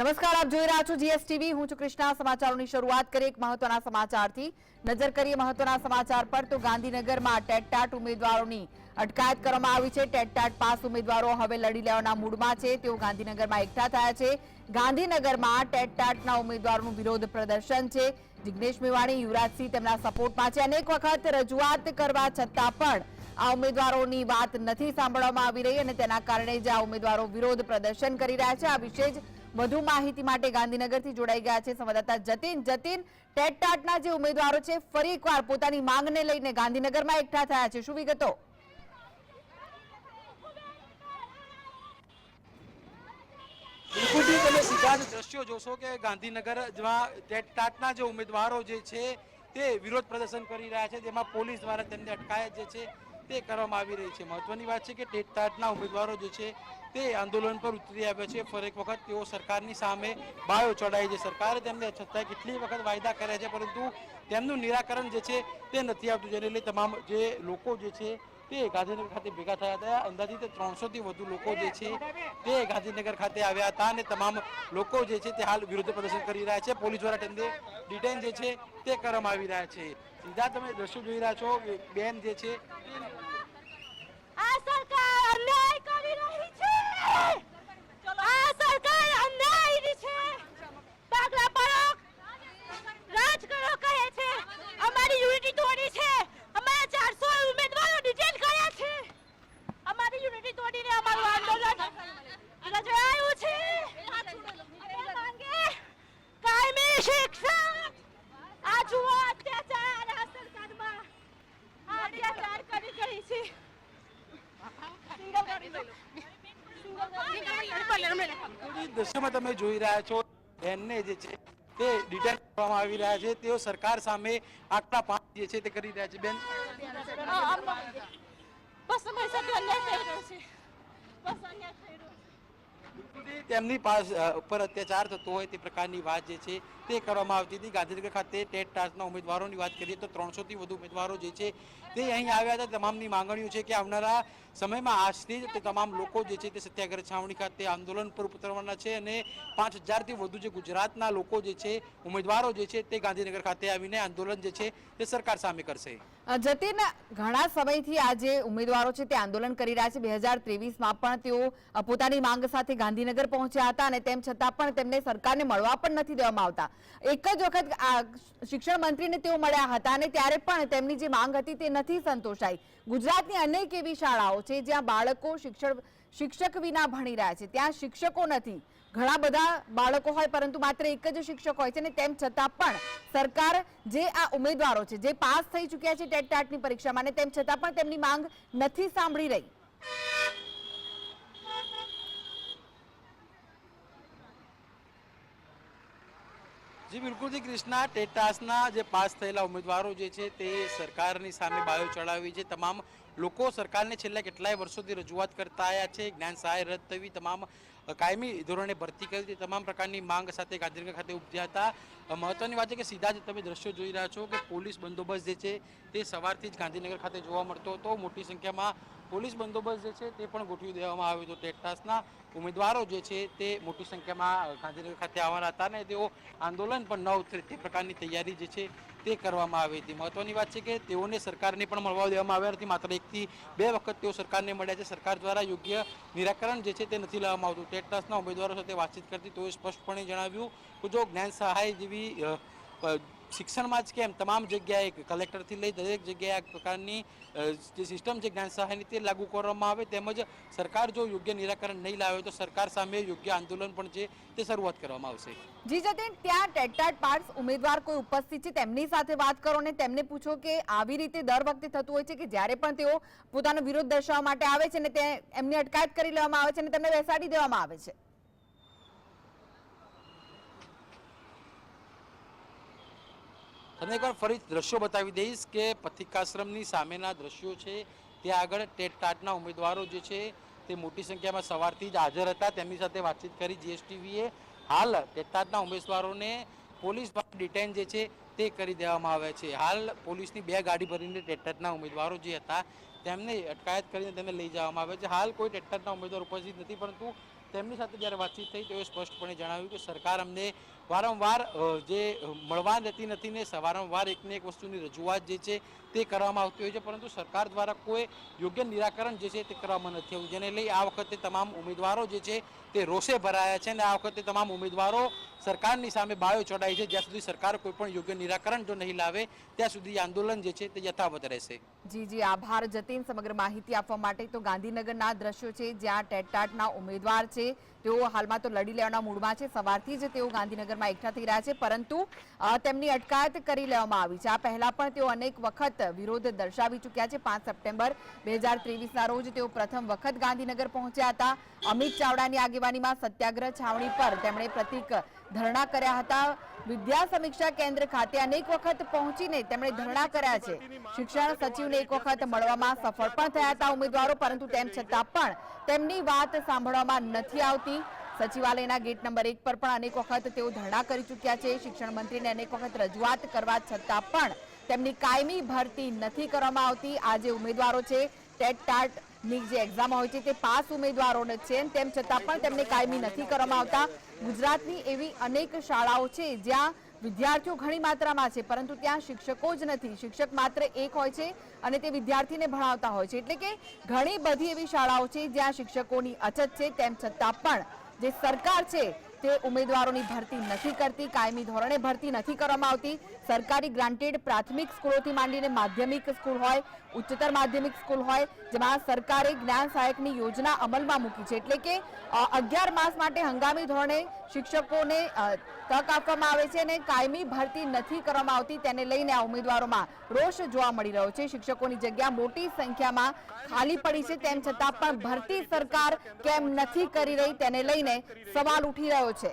નમસ્કાર, આપ જોઈ રહ્યા છો જીએસટીવી. હું છું કૃષ્ણા. સમાચારોની શરૂઆત કરીએ એક મહત્વના સમાચારથી. નજર કરીએ મહત્વના સમાચાર પર તો ગાંધીનગરમાં ટેટટાટ ઉમેદવારોની અટકાયત કરવામાં આવી છે. ટેટટાટ પાસ ઉમેદવારો હવે લડી લેવાના મૂડમાં છે. તેઓ ગાંધીનગરમાં એકઠા થયા છે. ગાંધીનગરમાં ટેટટાટના ઉમેદવારોનું વિરોધ પ્રદર્શન છે. જિગ્નેશ મેવાણી, યુવરાજસિંહ તેમના સપોર્ટમાં છે. અનેક વખત રજૂઆત કરવા છતાં પણ આ ઉમેદવારોની વાત નથી સાંભળવામાં આવી રહી અને તેના કારણે જ આ ઉમેદવારો વિરોધ પ્રદર્શન કરી રહ્યા છે. આ વિશે જ વધુ માહિતી માટે ગાંધીનગરથી જોડાઈ ગયા છે સંવાદદાતા જતીન. જતીન ટેટટાટના જે ઉમેદવારો છે, ફરી એકવાર પોતાની માંગને લઈને ગાંધીનગરમાં એકઠા થયા છે. શું વિગતો? તમે સીધા જ દ્રશ્યો જોશો કે ગાંધીનગર ટેટટાટના જે ઉમેદવારો જે છે, તે વિરોધ પ્રદર્શન કરી રહ્યા છે. જેમાં પોલીસ દ્વારા તેમને અટકાયત જે છે, તે કરવામાં આવી રહી છે. મહત્વની વાત છે કે ટેટટાટના ઉમેદવારો જે છે તે આંદોલન પર ઉતરી આવ્યા છે. ફરી એક વખત તેઓ સરકારની સામે બાયો ચડાઈ છે. સરકારે તેમને છતાં કેટલી વખત વાયદા કર્યા છે, પરંતુ તેમનું નિરાકરણ જે છે તે નથી આવતું. જેને લઈ તમામ જે લોકો જે છે તે ગાંધીનગર ખાતે ભેગા થયા હતા. અંદાજિત ત્રણસોથી વધુ લોકો જે છે તે ગાંધીનગર ખાતે આવ્યા હતા અને તમામ લોકો જે છે તે હાલ વિરોધ પ્રદર્શન કરી રહ્યા છે. પોલીસ દ્વારા તેમને ડિટેન જે છે તે કરવામાં આવી રહ્યા છે. સીધા તમે દ્રશ્યો જોઈ રહ્યા છો. બેન જે છે આ સરકાર અન્યાય કરી રહી છે આ સરકાર અન્યાયી છે પાગલા પાડો રાજ કરો કહે છે અમારી યુનિટી તોડી છે અમારા ચારસો ઉમેદવારો ડિટેન કર્યા છે અમારી યુનિટી તોડીને અમારું આંદોલન રજવાયું છે અમે માંગે કાયમી આ જુઓ અત્યાચાર આ સરકારમાં આ અત્યાચાર કરી રહી છે. દ્રશ્યમાં તમે જોઈ રહ્યા છો બેનને જે છે તે ડિટેન કરવામાં આવી રહ્યા છે. તેઓ સરકાર સામે આટલા પાંચ જે છે તે કરી રહ્યા છે. બેન? બસ અમારી સાથે અન્યાય થઈ રહ્યો છે. બસ અન્યાય થઈ રહ્યો છે. બિલકુલથી તેમની પાસ ઉપર અત્યાચાર થતો હોય તે પ્રકારની વાત જે છે તે કરવામાં આવતી હતી. ગાંધીનગર ખાતે ટેટ ટાટના ઉમેદવારોની વાત કરીએ તો ત્રણસોથી વધુ ઉમેદવારો જે છે તે અહીં આવ્યા હતા. તમામની માંગણીઓ છે કે આવનારા સમયમાં આજથી જ તે તમામ લોકો જે છે તે સત્યાગ્રહ છાવણી ખાતે આંદોલન પર ઉતરવાના છે અને પાંચ હજારથી વધુ જે ગુજરાતના લોકો જે છે, ઉમેદવારો જે છે તે ગાંધીનગર ખાતે આવીને આંદોલન જે છે તે સરકાર સામે કરશે. જતીન, ઘણા સમયથી આ જે ઉમેદવારો છે તે આંદોલન કરી રહ્યા છે. બે હજાર ત્રેવીસમાં પણ તેઓ પોતાની માંગ સાથે ગાંધીનગર પહોંચ્યા હતા અને તેમ છતાં પણ તેમને સરકારને મળવા પણ નથી દેવામાં આવતા. એક જ વખત આ શિક્ષણ મંત્રીને તેઓ મળ્યા હતા અને ત્યારે પણ તેમની જે માંગ હતી તે નથી સંતોષાઈ. ગુજરાતની અનેક એવી શાળાઓ છે જ્યાં બાળકો શિક્ષણ, શિક્ષક વિના ભણી રહ્યા છે. ત્યાં શિક્ષકો નથી. ઘણા બધા બાળકો હોય પરંતુ માત્ર એક જ શિક્ષક હોય છે અને તેમ છતાં પણ સરકાર જે આ ઉમેદવારો છે, જે પાસ થઈ ચૂક્યા છે ટેટ ટાટની પરીક્ષામાં અને તેમ છતાં પણ તેમની માંગ નથી સાંભળી રહી. જી બિલકુલથી કૃષ્ણા, ટેટાસના જે પાસ થયેલા ઉમેદવારો જે છે તે સરકારની સામે બાયો ચડાવી છે. તમામ લોકો સરકારને છેલ્લા કેટલાય વર્ષોથી રજૂઆત કરતા આવ્યા છે. જ્ઞાન સહાય રદ થવી, તમામ કાયમી ધોરણે ભરતી કરી હતી તમામ પ્રકારની માંગ સાથે ગાંધીનગર ખાતે ઉપજ્યા હતા. મહત્વની વાત છે કે સીધા જ તમે દ્રશ્યો જોઈ રહ્યા છો કે પોલીસ બંદોબસ્ત જે છે તે સવારથી જ ગાંધીનગર ખાતે જોવા મળતો હતો. મોટી સંખ્યામાં પોલીસ બંદોબસ્ત જે છે તે પણ ગોઠવી દેવામાં આવ્યો હતો. ટેક્ટાસના ઉમેદવારો જે છે તે મોટી સંખ્યામાં ગાંધીનગર ખાતે આવવાના હતા અને તેઓ આંદોલન પણ ન ઉતરે તે પ્રકારની તૈયારી જે છે તે કરવામાં આવી હતી. મહત્વની વાત છે કે તેઓને સરકારને પણ મળવા દેવામાં આવ્યા નથી. માત્ર એકથી બે વખત તેઓ સરકારને મળ્યા છે. સરકાર દ્વારા યોગ્ય નિરાકરણ જે છે તે નથી લાવવામાં આવતું. ટેટના ઉમેદવારો સાથે વાતચીત કરતી તેઓએ સ્પષ્ટપણે જણાવ્યું કે જો જ્ઞાન સહાય જેવી શિક્ષણમાં જ કેમ? તમામ જગ્યાએ કલેક્ટરથી લઈ દરેક જગ્યાએ આ પ્રકારની જે સિસ્ટમ છે જ્ઞાન સહાયની તે લાગુ કરવામાં આવે. તેમજ સરકાર જો યોગ્ય નિરાકરણ નહીં લાવે તો સરકાર સામે યોગ્ય આંદોલન પણ છે તે શરૂઆત કરવામાં આવશે. જી જતીન, ત્યાં ટેટાટ પાર્ટ્સ ઉમેદવાર કોઈ ઉપસ્થિત છે તેમની સાથે વાત કરો ને તેમને પૂછો કે આવી રીતે દર વખતે થતું હોય છે કે જ્યારે પણ તેઓ પોતાનો વિરોધ દર્શાવવા માટે આવે છે ને તે એમની અટકાયત કરી લેવામાં આવે છે અને તેમને બેસાડી દેવામાં આવે છે. તમને એકવાર ફરી દ્રશ્યો બતાવી દઈશ કે પથિકાશ્રમની સામેના દ્રશ્યો છે. ત્યાં આગળ ટેટ ટાટના ઉમેદવારો જે છે તે મોટી સંખ્યામાં સવારથી જ હાજર હતા. તેમની સાથે વાતચીત કરી જીએસટીવીએ હાલ ટેટ ટાટના ઉમેદવારોને પોલીસ ડિટેન જે છે તે કરી દેવામાં આવે છે. હાલ પોલીસની બે ગાડી ભરીને ટેટટાટના ઉમેદવારો જે હતા તેમને અટકાયત કરીને તેમને લઈ જવામાં આવે છે. હાલ કોઈ ટેટટાટના ઉમેદવાર ઉપસ્થિત નથી, પરંતુ તેમની સાથે જ્યારે વાતચીત થઈ, તેઓએ સ્પષ્ટપણે જણાવ્યું કે સરકાર અમને વારંવાર જે મળવા રહેતી નથી ને વારંવાર એકને એક વસ્તુની રજૂઆત જે છે તે કરવામાં આવતી હોય છે, પરંતુ સરકાર દ્વારા કોઈ યોગ્ય નિરાકરણ જે છે તે કરવામાં નથી આવ્યું. જેને લઈ આ વખતે તમામ ઉમેદવારો જે છે તે રોષે ભરાયા છે અને આ વખતે તમામ ઉમેદવારો સરકારની સામે બાયો ચડાય છે. જ્યાં સુધી સરકાર કોઈ પણ યોગ્ય નિરાકરણ જો નહીં લાવે, ત્યાં સુધી આંદોલન જે છે તે યથાવત રહેશે. જી જી. આભાર જતીન સમગ્ર માહિતી આપવા માટે. તો ગાંધીનગરના દ્રશ્યો છે જ્યાં ટેટાટના ઉમેદવાર છે. તેઓ હાલમાં તો લડી લેવાના મૂડમાં છે. સવારથી જ તેઓ ગાંધીનગરમાં એકઠા થઈ રહ્યા છે. પરંતુ તેમની અટકાયત કરી લેવામાં આવી છે. આ પહેલા પણ તેઓ અનેક વખત વિરોધ દર્શાવી ચૂક્યા છે. પાંચ સપ્ટેમ્બર બે હજાર ત્રેવીસના રોજ તેઓ પ્રથમ વખત ગાંધીનગર પહોંચ્યા હતા. અમિત ચાવડાની આગેવાનીમાં સત્યાગ્રહ છાવણી પર તેમણે પ્રતિક ધરણા કર્યા હતા. વિદ્યા સમીક્ષા કેન્દ્ર ખાતે અનેક વખત પહોંચીને તેમણે ધરણા કર્યા છે. શિક્ષણ સચિવને એક વખત મળવામાં સફળ પણ થયા હતા ઉમેદવારો, પરંતુ તેમ છતાં પણ તેમની વાત સાંભળવામાં નથી આવતી. સચિવાલયના ગેટ નંબર એક પર પણ અનેક વખત તેઓ ધરણા કરી ચૂક્યા છે. શિક્ષણ મંત્રીને અનેક વખત રજૂઆત કરવા છતાં પણ તેમની કાયમી ભરતી નથી કરવામાં આવતી. આ જે ઉમેદવારો છે, ટેટ ટાટની જે એક્ઝામ હોય છે, તે પાસ ઉમેદવારોને છે તેમ છતાં પણ તેમને કાયમી નથી કરવામાં આવતા. ગુજરાતની એવી અનેક શાળાઓ છે જ્યાં વિદ્યાર્થીઓ ઘણી માત્રામાં છે, પરંતુ ત્યાં શિક્ષકો જ નથી. શિક્ષક માત્ર એક હોય છે અને તે વિદ્યાર્થીને ભણાવતા હોય છે. એટલે કે ઘણી બધી એવી શાળાઓ છે જ્યાં શિક્ષકોની અછત છે, તેમ છતાં પણ જે સરકાર છે તે ઉમેદવારોની ભરતી નથી કરતી, કાયમી ધોરણે ભરતી નથી કરવામાં આવતી. સરકારી ગ્રાન્ટેડ પ્રાથમિક સ્કૂલોથી માંડીને માધ્યમિક સ્કૂલ હોય, ઉચ્ચતર માધ્યમિક સ્કૂલ હોય, જેમાં સરકારે જ્ઞાન સહાયકની યોજના અમલમાં મૂકી છે. એટલે કે અગિયાર માસ માટે હંગામી ધોરણે શિક્ષકોને તક આપવામાં આવે છે અને કાયમી ભરતી નથી કરવામાં આવતી તેને લઈને આ ઉમેદવારોમાં રોષ જોવા મળી રહ્યો છે. શિક્ષકોની જગ્યા મોટી સંખ્યામાં ખાલી પડી છે. તેમ છતાં પણ ભરતી સરકાર કેમ નથી કરી રહી તેને લઈને સવાલ ઉઠી રહ્યો છે.